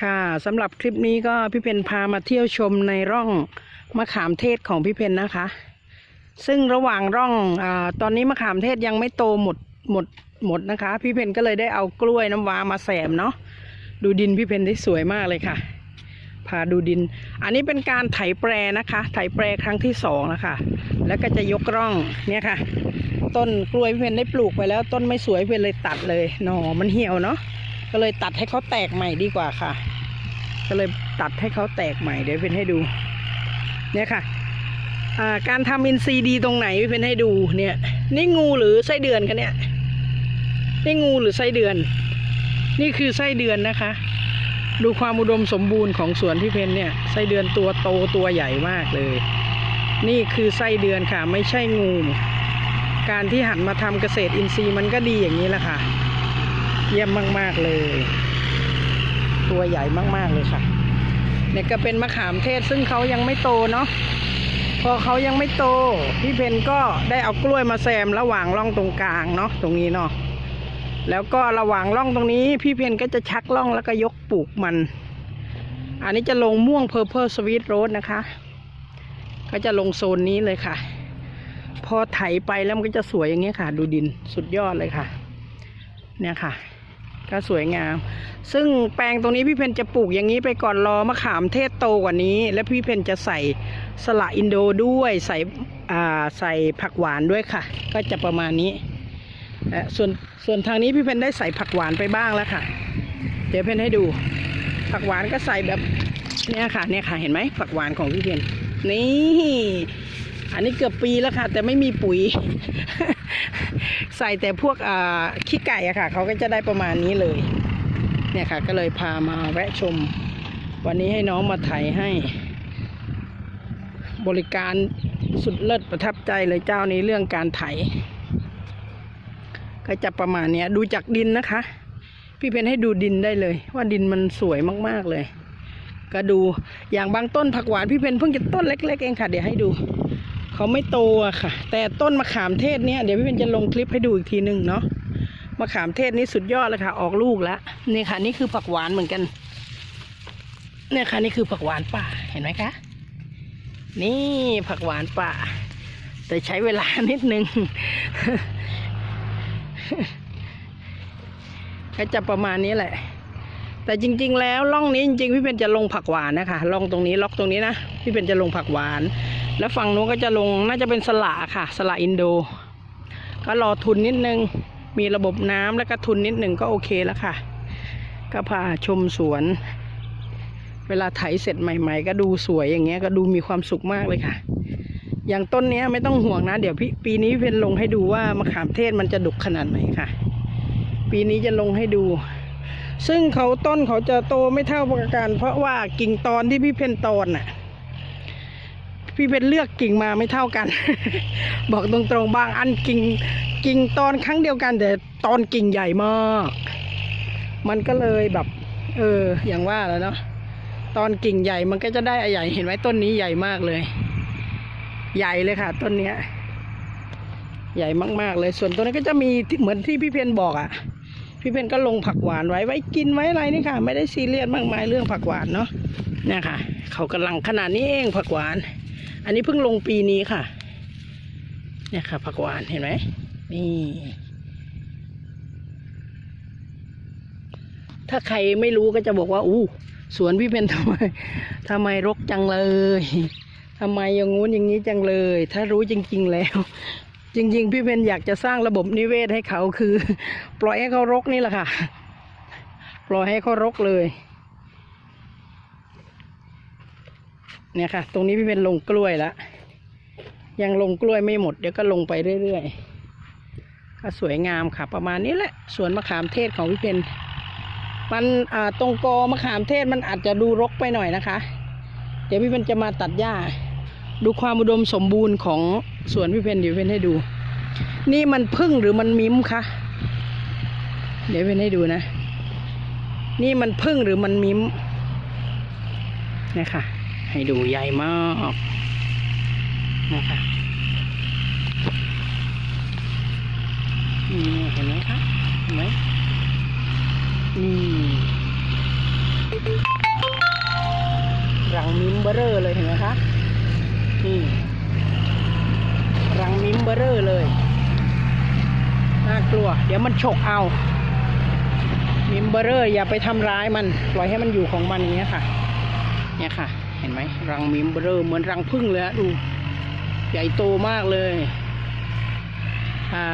ค่ะสำหรับคลิปนี้ก็พี่เพนพามาเที่ยวชมในร่องมะขามเทศของพี่เพนนะคะ ซึ่งระหว่างร่องอตอนนี้มะขามเทศยังไม่โตหมดหมดหมดนะคะ พี่เพนก็เลยได้เอากล้วยน้ำว้ามาแสมเนาะดูดินพี่เพนได้สวยมากเลยค่ะ พาดูดิน อันนี้เป็นการไถแปรนะคะ ไถแปรครั้งที่สองนะคะแล้วก็จะยกร่องเนี่ยค่ะ ต้นกล้วยพี่เพนได้ปลูกไปแล้ว ต้นไม่สวยพี่เพนเลยตัดเลยหนอมันเหี่ยวเนาะ ก็เลยตัดให้เขาแตกใหม่ดีกว่าค่ะ ก็เลยตัดให้เขาแตกใหม่เดี๋ยวเป็นให้ดู เนี่ยค่ะาการทำอินซีดีตรงไหนเป็นให้ดูเนี่ย นี่งูหรือไส้เดือนคะเนี่ยนี่งูหรือไส้เดือน นี่คือไส้เดือนนะคะ ดูความอุดมสมบูรณ์ของสวนพี่เพนเนี่ยไส้เดือนตัวโตตัวใหญ่มากเลย นี่คือไส้เดือนค่ะ ไม่ใช่งู การที่หันมาทำเกษตรอินทรีย์มันก็ดีอย่างนี้แหละค่ะ เยี่ยมมาก ๆ เลย ตัวใหญ่มาก ๆ เลยค่ะ เนี่ยก็เป็นมะขามเทศซึ่งเขายังไม่โตเนาะ พอเขายังไม่โต พี่เพนก็ได้เอากล้วยมาแซมระหว่างร่องตรงกลางเนาะตรงนี้เนาะ แล้วก็ระหว่างร่องตรงนี้ พี่เพนก็จะชักร่องแล้วก็ยกปลูกมัน อันนี้จะลงม่วงเพอร์เพ e สวีทโรสนะคะ ก็จะลงโซนนี้เลยค่ะพอไถไปแล้วมันก็จะสวยอย่างเงี้ยค่ะ ดูดินสุดยอดเลยค่ะ เนี่ยค่ะ ก็สวยงาม ซึ่งแปลงตรงนี้พี่เพนจะปลูกอย่างนี้ไปก่อนรอมะขามเทศโตกว่านี้ แล้วพี่เพนจะใส่สละอินโดด้วยใส่ใส่ผักหวานด้วยค่ะ ก็จะประมาณนี้ส่วนส่วนทางนี้พี่เพนได้ใส่ผักหวานไปบ้างแล้วค่ะ เดี๋ยวเพนให้ดู ผักหวานก็ใส่แบบเนี่ยค่ะเนี่ยค่ะเห็นไหมผักหวานของพี่เพนนี่ อันนี้เกือบปีแล้วค่ะ แต่ไม่มีปุ๋ย ใส่แต่พวกอ่าขี้ไก่อะค่ะ เขาก็จะได้ประมาณนี้เลย เนี่ยค่ะ ก็เลยพามาแวะชม วันนี้ให้น้องมาไถให้ บริการสุดเลิศประทับใจเลยเจ้านี้เรื่องการไถ ก็จะประมาณเนี้ยดูจากดินนะคะ พี่เพนให้ดูดินได้เลย ว่าดินมันสวยมากๆเลย ก็ดูอย่างบางต้นผักหวานพี่เพนเพิ่งจะต้นเล็ก ๆ เองค่ะ เดี๋ยวให้ดู เขาไม่โตอะค่ะ แต่ต้นมะขามเทศเนี่ยเดี๋ยวพี่เป็นจะลงคลิปให้ดูอีกทีหนึ่งเนาะมะขามเทศนี่สุดยอดเลยค่ะ ออกลูกแล้วนี่ค่ะ นี่คือผักหวานเหมือนกันเนี่ยค่ะนี่คือผักหวานป่าเห็นไหมคะ นี่ผักหวานป่า แต่ใช้เวลานิดนึงก็จะประมาณนี้แหละ แต่จริง ๆ แล้วร่องนี้จริงๆพี่เป็นจะลงผักหวานนะคะร่องตรงนี้ล็อกตรงนี้นะพี่เป็นจะลงผักหวาน แล้วฝั่งนู้นก็จะลงน่าจะเป็นสละค่ะ สละอินโด ก็รอทุนนิดนึง มีระบบน้ำแล้วก็ทุนนิดนึงก็โอเคแล้วค่ะ ก็พาชมสวน เวลาไถเสร็จใหม่ ๆ ก็ดูสวยอย่างเงี้ยก็ดูมีความสุขมากเลยค่ะ อย่างต้นนี้ไม่ต้องห่วงนะ เดี๋ยวพี่ปีนี้เป็นลงให้ดูว่ามะขามเทศมันจะดุกขนาดไหนค่ะ ปีนี้จะลงให้ดูซึ่งเขาต้นเขาจะโตไม่เท่าประการ เพราะว่ากิ่งตอนที่พี่เพนตอนน่ะ พี่เพนเลือกกิ่งมาไม่เท่ากัน บอกตรงๆบางอันกิ่งกิ่งตอนครั้งเดียวกัน แต่ตอนกิ่งใหญ่มาก มันก็เลยแบบ เออ อย่างว่าแล้วเนาะตอนกิ่งใหญ่มันก็จะได้อใหญ่เห็นไหมต้นนี้ใหญ่มากเลย ใหญ่เลยค่ะ ต้นเนี้ย ใหญ่มากๆเลย ส่วนตัวนี้ก็จะมีที่เหมือนที่พี่เพนบอกอะ่ะ พี่เพนก็ลงผักหวานไว้ไว้กินไว้อะไรนี่ค่ะ ไม่ได้ซีเรียสมากมายเรื่องผักหวานเนาะเนี่ยค่ะ เขากำลังขนาดนี้เองผักหวาน อันนี้เพิ่งลงปีนี้ค่ะ เนี่ยค่ะผักหวานเห็นไหมนี่ ถ้าใครไม่รู้ก็จะบอกว่า อู้ สวนพี่เพนทำไมทำไมรกจังเลยทำไมอย่างงู้นอย่างนี้จังเลย ถ้ารู้จริง ๆแล้ว จริง ๆ พี่เพนอยากจะสร้างระบบนิเวศให้เขาคือ ปล่อยให้เขารกนี่แหละค่ะ ปล่อยให้เขารกเลย เนี่ยค่ะ ตรงนี้พี่เป็นลงกล้วยแล้วยังลงกล้วยไม่หมด เดี๋ยวก็ลงไปเรื่อยๆก็สวยงามค่ะ ประมาณนี้แหละสวนมะขามเทศของพี่เพนมันอ่าตรงกอมะขามเทศมันอาจจะดูรกไปหน่อยนะคะ เดี๋ยวพี่เพนจะมาตัดหญ้า ดูความอุดมสมบูรณ์ของสวนพี่เพนเดี๋ยวพี่เพนให้ดู นี่มันพึ่งหรือมันมิ้มคะเดี๋ยวพี่เพนให้ดูนะ นี่มันพึ่งหรือมันมิ้มเนี่ยค่ะ ให้ดูใหญ่มากนะคะนี่เห็นไหมคะเห็นไหมนี่รังมิมเบอร์เลยเห็นไหมคะนี่รังมิมเบอร์เลยน่ากลัว เดี๋ยวมันฉกเอามิมเบอร์เรอร์อย่าไปทำร้ายมัน ปล่อยให้มันอยู่ของมันอย่างเงี้ยค่ะ เนี่ยค่ะ เห็นไหมรังมิมเบอร์เหมือนรังพึ่งเลยฮะดูใหญ่โตมากเลยอ่า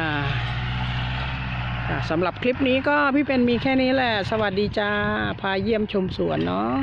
สำหรับคลิปนี้ก็พี่เป็นมีแค่นี้แหละ สวัสดีจ้า พาเยี่ยมชมสวนเนาะ